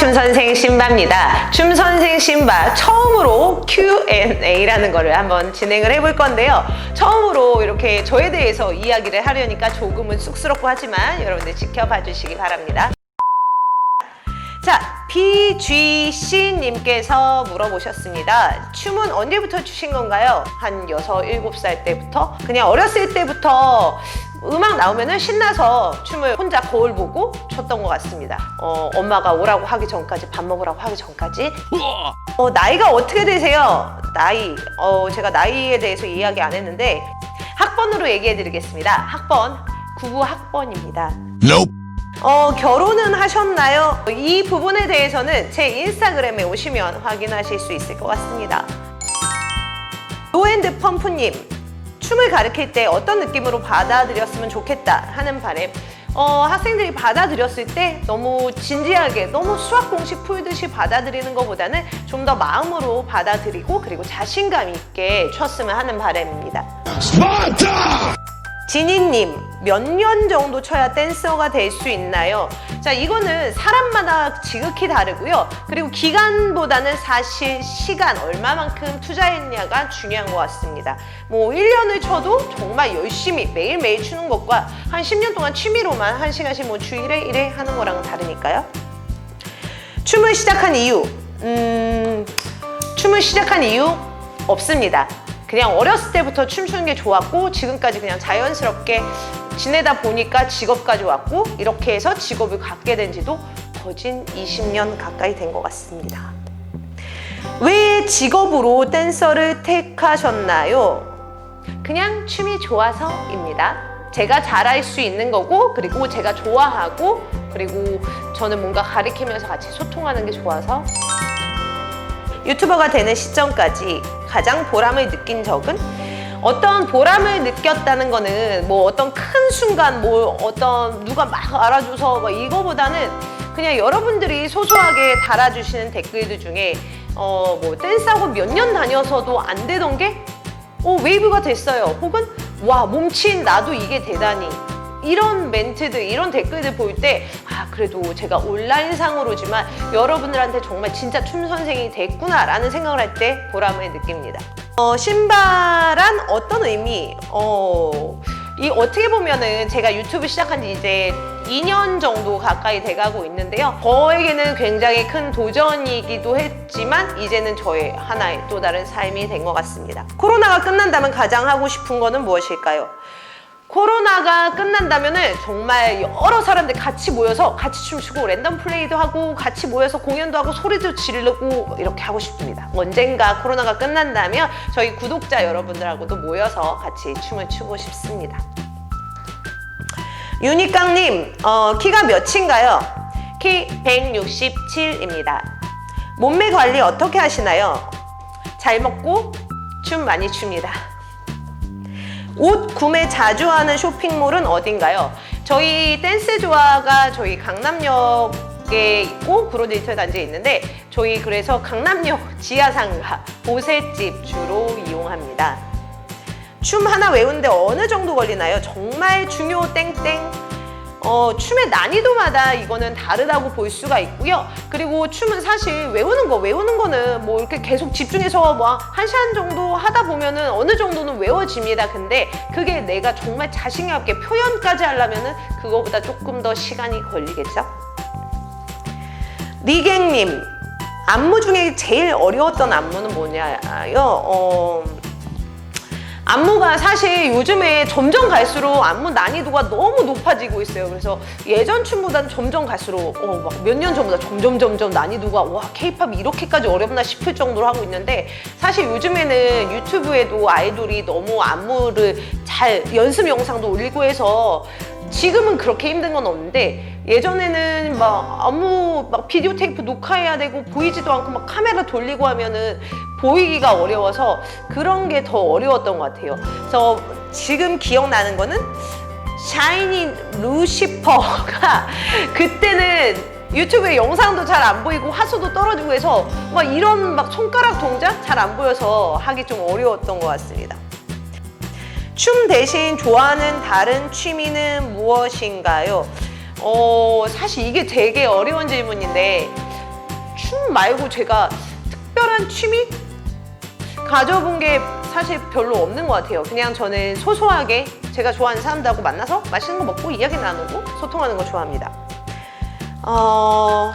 춤선생 신바입니다. 춤선생 신바 처음으로 Q&A라는 거를 한번 진행을 해볼 건데요. 처음으로 이렇게 저에 대해서 이야기를 하려니까 조금은 쑥스럽고 하지만 여러분들 지켜봐 주시기 바랍니다. 자, BGC님께서 물어보셨습니다. 춤은 언제부터 추신 건가요? 한 6, 7살 때부터? 그냥 어렸을 때부터 음악 나오면은 신나서 춤을 혼자 거울 보고 췄던 것 같습니다. 어, 엄마가 오라고 하기 전까지, 밥 먹으라고 하기 전까지. 어, 나이가 어떻게 되세요? 나이. 어, 제가 나이에 대해서 이야기 안 했는데 학번으로 얘기해 드리겠습니다. 학번. 99 학번입니다. Nope. 어, 결혼은 하셨나요? 이 부분에 대해서는 제 인스타그램에 오시면 확인하실 수 있을 것 같습니다. 노앤드 펌프님, 춤을 가르칠 때 어떤 느낌으로 받아들였으면 좋겠다 하는 바람. 어, 학생들이 받아들였을 때 너무 진지하게, 너무 수학 공식 풀듯이 받아들이는 것보다는 좀 더 마음으로 받아들이고 그리고 자신감 있게 췄으면 하는 바람입니다. Sparta! 지니님, 몇 년 정도 쳐야 댄서가 될 수 있나요? 자, 이거는 사람마다 지극히 다르고요. 그리고 기간보다는 사실 시간, 얼마만큼 투자했냐가 중요한 것 같습니다. 뭐, 1년을 쳐도 정말 열심히 매일매일 추는 것과 한 10년 동안 취미로만 한 시간씩 뭐 주일에 일에 하는 거랑은 다르니까요. 춤을 시작한 이유, 음, 춤을 시작한 이유 없습니다. 그냥 어렸을 때부터 춤추는 게 좋았고 지금까지 그냥 자연스럽게 지내다 보니까 직업까지 왔고 이렇게 해서 직업을 갖게 된 지도 거진 20년 가까이 된 것 같습니다. 왜 직업으로 댄서를 택하셨나요? 그냥 춤이 좋아서입니다. 제가 잘할 수 있는 거고, 그리고 제가 좋아하고, 그리고 저는 뭔가 가리키면서 같이 소통하는 게 좋아서. 유튜버가 되는 시점까지 가장 보람을 느낀 적은 어떤 보람을 느꼈다는 거는 뭐 어떤 큰 순간 뭐 어떤 누가 막 알아줘서 막 이거보다는 그냥 여러분들이 소소하게 달아주시는 댓글들 중에 어 뭐 댄스하고 몇 년 다녀서도 안 되던 게 어, 웨이브가 됐어요. 혹은 와 몸친 나도 이게 되다니. 이런 멘트들, 이런 댓글들 볼 때, 아, 그래도 제가 온라인상으로지만 여러분들한테 정말 진짜 춤 선생이 됐구나라는 생각을 할 때 보람을 느낍니다. 어, 신발한 어떤 의미? 어, 이 어떻게 보면은 제가 유튜브 시작한 지 이제 2년 정도 가까이 돼가고 있는데요. 저에게는 굉장히 큰 도전이기도 했지만 이제는 저의 하나의 또 다른 삶이 된 것 같습니다. 코로나가 끝난다면 가장 하고 싶은 거는 무엇일까요? 코로나가 끝난다면은 정말 여러 사람들 같이 모여서 같이 춤추고 랜덤 플레이도 하고 같이 모여서 공연도 하고 소리도 지르고 이렇게 하고 싶습니다. 언젠가 코로나가 끝난다면 저희 구독자 여러분들하고도 모여서 같이 춤을 추고 싶습니다. 유니깡님, 어, 키가 몇인가요? 키 167입니다. 몸매 관리 어떻게 하시나요? 잘 먹고 춤 많이 춥니다. 옷 구매 자주 하는 쇼핑몰은 어딘가요? 저희 댄스 조화가 저희 강남역에 있고 브로데이터 단지에 있는데 저희 그래서 강남역 지하상가 보셋집 주로 이용합니다. 춤 하나 외우는데 어느 정도 걸리나요? 정말 중요 땡땡. 어, 춤의 난이도마다 이거는 다르다고 볼 수가 있고요. 그리고 춤은 사실 외우는 거, 외우는 거는 뭐 이렇게 계속 집중해서 뭐한 시간 정도 하다 보면은 어느 정도는 외워집니다. 근데 그게 내가 정말 자신감 있게 표현까지 하려면은 그거보다 조금 더 시간이 걸리겠죠? 리갱님, 안무 중에 제일 어려웠던 안무는 뭐냐요? 어, 안무가 사실 요즘에 점점 갈수록 안무 난이도가 너무 높아지고 있어요. 그래서 예전 춤보다는 점점 갈수록 어, 막몇 년 전보다 점점 점점 난이도가 와 케이팝이 이렇게까지 어렵나 싶을 정도로 하고 있는데 사실 요즘에는 유튜브에도 아이돌이 너무 안무를 잘 연습 영상도 올리고 해서 지금은 그렇게 힘든 건 없는데 예전에는 막 아무 막 비디오 테이프 녹화해야 되고 보이지도 않고 막 카메라 돌리고 하면은 보이기가 어려워서 그런 게 더 어려웠던 것 같아요. 그래서 지금 기억나는 거는 샤이니 루시퍼가 그때는 유튜브에 영상도 잘 안 보이고 화소도 떨어지고 해서 막 이런 막 손가락 동작 잘 안 보여서 하기 좀 어려웠던 것 같습니다. 춤 대신 좋아하는 다른 취미는 무엇인가요? 어, 사실 이게 되게 어려운 질문인데, 춤 말고 제가 특별한 취미 가져본 게 사실 별로 없는 것 같아요. 그냥 저는 소소하게 제가 좋아하는 사람들하고 만나서 맛있는 거 먹고 이야기 나누고 소통하는 거 좋아합니다. 어,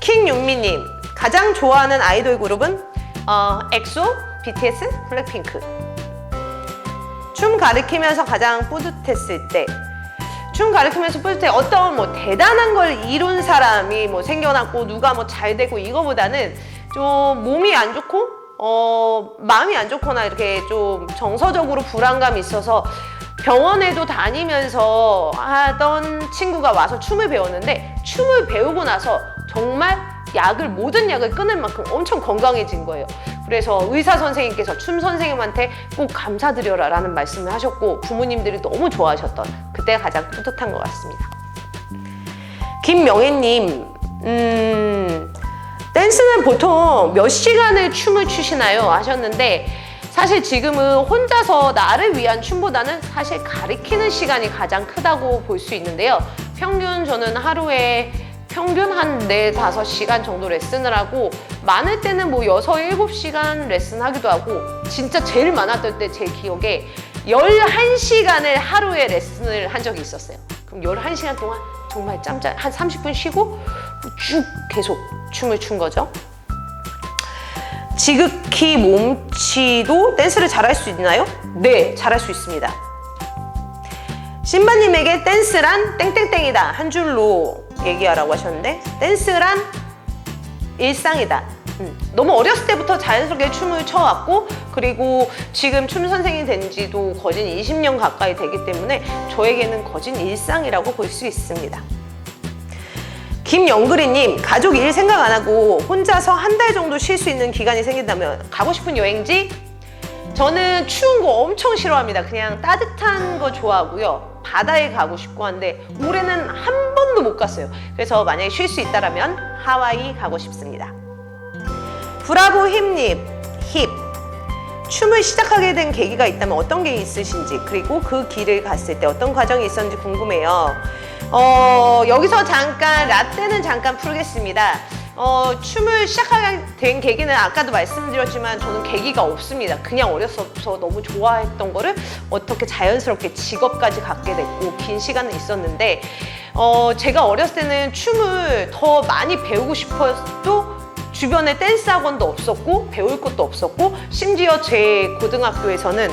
킹윤미님 가장 좋아하는 아이돌 그룹은 어, 엑소, BTS, 블랙핑크. 춤 가르치면서 가장 뿌듯했을 때. 춤 가르치면서 뿌듯해 어떤 뭐 대단한 걸 이룬 사람이 뭐 생겨났고 누가 뭐 잘 되고 이거보다는 좀 몸이 안 좋고 어 마음이 안 좋거나 이렇게 좀 정서적으로 불안감이 있어서 병원에도 다니면서 하던 친구가 와서 춤을 배웠는데 춤을 배우고 나서 정말 약을 모든 약을 끊을 만큼 엄청 건강해진 거예요. 그래서 의사 선생님께서 춤 선생님한테 꼭 감사드려라 라는 말씀을 하셨고 부모님들이 너무 좋아하셨던 그때가 가장 뿌듯한 것 같습니다. 김명혜님, 음, 댄스는 보통 몇 시간을 춤을 추시나요? 하셨는데 사실 지금은 혼자서 나를 위한 춤보다는 사실 가리키는 시간이 가장 크다고 볼 수 있는데요. 평균 저는 하루에 평균 한 네 다섯 시간 정도 레슨을 하고 많을 때는 뭐 여섯 일곱 시간 레슨 하기도 하고 진짜 제일 많았던 때 제 기억에 11시간을 하루에 레슨을 한 적이 있었어요. 그럼 11시간 동안 정말 짬짬 한 30분 쉬고 쭉 계속 춤을 춘 거죠. 지극히 몸치도 댄스를 잘할 수 있나요? 네, 잘할 수 있습니다. 신바님에게 댄스란 땡땡땡이다 한 줄로 얘기하라고 하셨는데 댄스란 일상이다. 음, 너무 어렸을 때부터 자연스럽게 춤을 춰왔고 그리고 지금 춤 선생이 된 지도 거진 20년 가까이 되기 때문에 저에게는 거진 일상이라고 볼 수 있습니다. 김영그리님 가족 일 생각 안 하고 혼자서 한 달 정도 쉴 수 있는 기간이 생긴다면 가고 싶은 여행지? 저는 추운 거 엄청 싫어합니다. 그냥 따뜻한 거 좋아하고요. 바다에 가고 싶고 한데 올해는 한 번도 못 갔어요. 그래서 만약에 쉴 수 있다면 하와이 가고 싶습니다. 브라보 힙님 힙 춤을 시작하게 된 계기가 있다면 어떤 게 있으신지 그리고 그 길을 갔을 때 어떤 과정이 있었는지 궁금해요. 어, 여기서 잠깐 라떼는 잠깐 풀겠습니다. 어, 춤을 시작하게 된 계기는 아까도 말씀드렸지만 저는 계기가 없습니다. 그냥 어렸어서 너무 좋아했던 거를 어떻게 자연스럽게 직업까지 갖게 됐고 긴 시간은 있었는데 어, 제가 어렸을 때는 춤을 더 많이 배우고 싶어도 주변에 댄스 학원도 없었고 배울 것도 없었고 심지어 제 고등학교에서는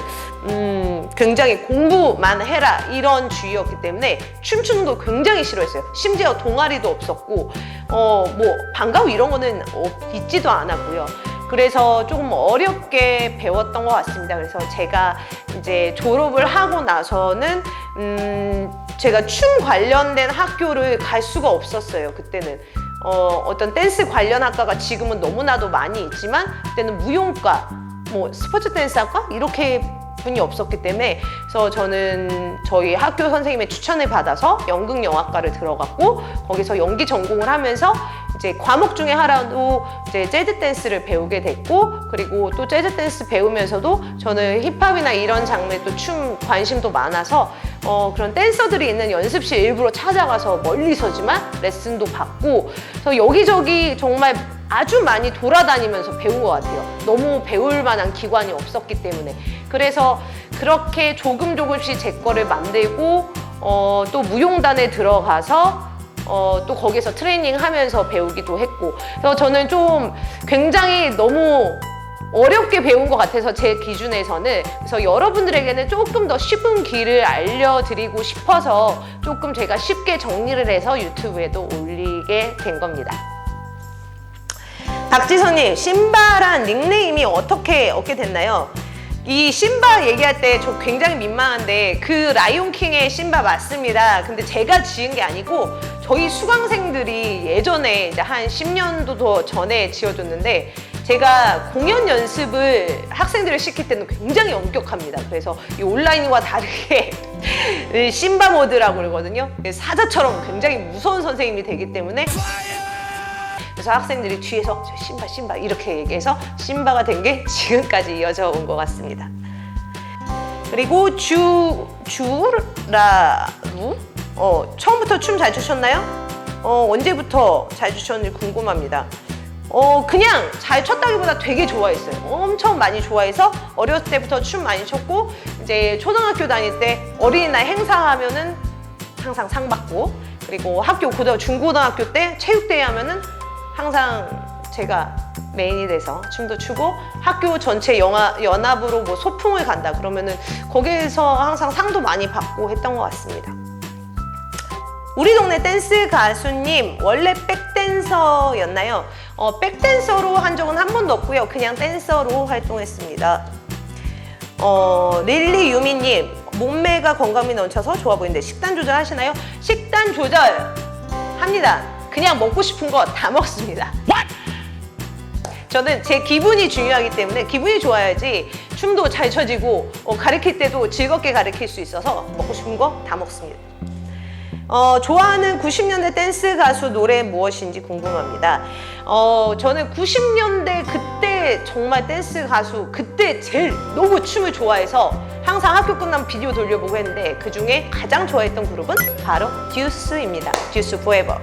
음, 굉장히 공부만 해라 이런 주의였기 때문에 춤추는 걸 굉장히 싫어했어요. 심지어 동아리도 없었고 어 뭐 방과후 이런 거는 없- 있지도 않았고요. 그래서 조금 어렵게 배웠던 것 같습니다. 그래서 제가 이제 졸업을 하고 나서는 음, 제가 춤 관련된 학교를 갈 수가 없었어요. 그때는 어, 어떤 댄스 관련 학과가 지금은 너무나도 많이 있지만 그때는 무용과 뭐 스포츠 댄스 학과? 이렇게 분이 없었기 때문에 그래서 저는 저희 학교 선생님의 추천을 받아서 연극영화과를 들어갔고 거기서 연기 전공을 하면서 이제 과목 중에 하나로 이제 재즈 댄스를 배우게 됐고 그리고 또 재즈 댄스 배우면서도 저는 힙합이나 이런 장르에 또 춤 관심도 많아서 어, 그런 댄서들이 있는 연습실 일부러 찾아가서 멀리서지만 레슨도 받고 그래서 여기저기 정말 아주 많이 돌아다니면서 배운 것 같아요. 너무 배울 만한 기관이 없었기 때문에. 그래서 그렇게 조금 조금씩 제 거를 만들고, 어, 또 무용단에 들어가서, 어, 또 거기서 트레이닝 하면서 배우기도 했고. 그래서 저는 좀 굉장히 너무 어렵게 배운 것 같아서 제 기준에서는 그래서 여러분들에게는 조금 더 쉽은 길을 알려드리고 싶어서 조금 제가 쉽게 정리를 해서 유튜브에도 올리게 된 겁니다. 박지선님, 신바란 닉네임이 어떻게 얻게 됐나요? 이 신바 얘기할 때 저 굉장히 민망한데 그 라이온킹의 신바 맞습니다. 근데 제가 지은 게 아니고 저희 수강생들이 예전에 이제 한 10년도 더 전에 지어줬는데 제가 공연 연습을 학생들을 시킬 때는 굉장히 엄격합니다. 그래서 이 온라인과 다르게 이 신바 모드라고 그러거든요. 사자처럼 굉장히 무서운 선생님이 되기 때문에 그래서 학생들이 뒤에서 저 신바 신바 이렇게 얘기해서 신바가 된 게 지금까지 이어져 온 것 같습니다. 그리고 주 주라루 어 처음부터 춤 잘 추셨나요? 어 언제부터 잘 추셨는지 궁금합니다. 어, 그냥 잘 췄다기보다 되게 좋아했어요. 엄청 많이 좋아해서 어렸을 때부터 춤 많이 췄고, 이제 초등학교 다닐 때 어린이날 행사하면은 항상 상 받고, 그리고 학교, 고등, 중고등학교 때 체육대회 하면은 항상 제가 메인이 돼서 춤도 추고, 학교 전체 영화, 연합으로 뭐 소풍을 간다 그러면은 거기에서 항상 상도 많이 받고 했던 것 같습니다. 우리 동네 댄스 가수님 원래 백댄서였나요? 어, 백댄서로 한 적은 한 번도 없고요. 그냥 댄서로 활동했습니다. 어, 릴리 유미님 몸매가 건강미 넘쳐서 좋아 보이는데 식단 조절 하시나요? 식단 조절 합니다. 그냥 먹고 싶은 거 다 먹습니다. 저는 제 기분이 중요하기 때문에 기분이 좋아야지 춤도 잘 춰지고 어, 가르칠 때도 즐겁게 가르칠 수 있어서 먹고 싶은 거 다 먹습니다. 어, 좋아하는 90년대 댄스 가수 노래 무엇인지 궁금합니다. 어, 저는 90년대 그때 정말 댄스 가수 그때 제일 너무 춤을 좋아해서 항상 학교 끝나면 비디오 돌려보고 했는데 그 중에 가장 좋아했던 그룹은 바로 듀스입니다. 듀스 포에버.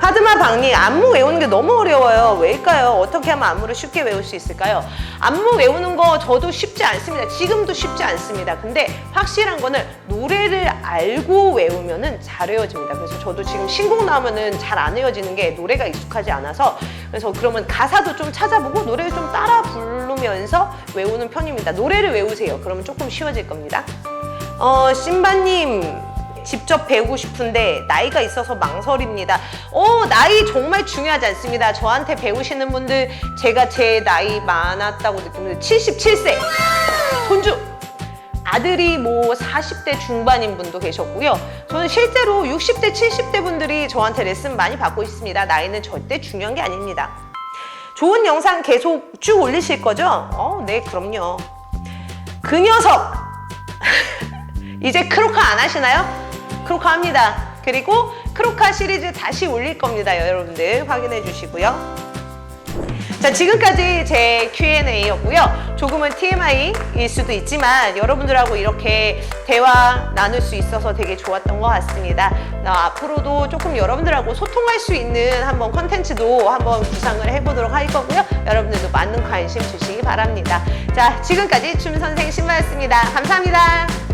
파드마 박리 안무 외우는 게 너무 어려워요. 왜일까요? 어떻게 하면 안무를 쉽게 외울 수 있을까요? 안무 외우는 거 저도 쉽지 않습니다. 지금도 쉽지 않습니다. 근데 확실한 거는 노래를 알고 외우면은 잘 외워집니다. 그래서 저도 지금 신곡 나오면은 잘 안 외워지는 게 노래가 익숙하지 않아서 그래서 그러면 가사도 좀 찾아보고 노래를 좀 따라 부르면서 외우는 편입니다. 노래를 외우세요. 그러면 조금 쉬워질 겁니다. 어, 신바님. 직접 배우고 싶은데 나이가 있어서 망설입니다. 어, 나이 정말 중요하지 않습니다. 저한테 배우시는 분들 제가 제 나이 많았다고 느끼는데 77세 손주 아들이 뭐 40대 중반인 분도 계셨고요. 저는 실제로 60대, 70대 분들이 저한테 레슨 많이 받고 있습니다. 나이는 절대 중요한 게 아닙니다. 좋은 영상 계속 쭉 올리실 거죠? 어, 네, 그럼요. 그 녀석! 이제 크로카 안 하시나요? 크로카 합니다. 그리고 크로카 시리즈 다시 올릴 겁니다. 여러분들 확인해 주시고요. 자, 지금까지 제 Q&A였고요. 조금은 TMI일 수도 있지만 여러분들하고 이렇게 대화 나눌 수 있어서 되게 좋았던 것 같습니다. 나 앞으로도 조금 여러분들하고 소통할 수 있는 한번 컨텐츠도 한번 구상을 해보도록 할 거고요. 여러분들도 많은 관심 주시기 바랍니다. 자, 지금까지 춤 선생 신마였습니다. 감사합니다.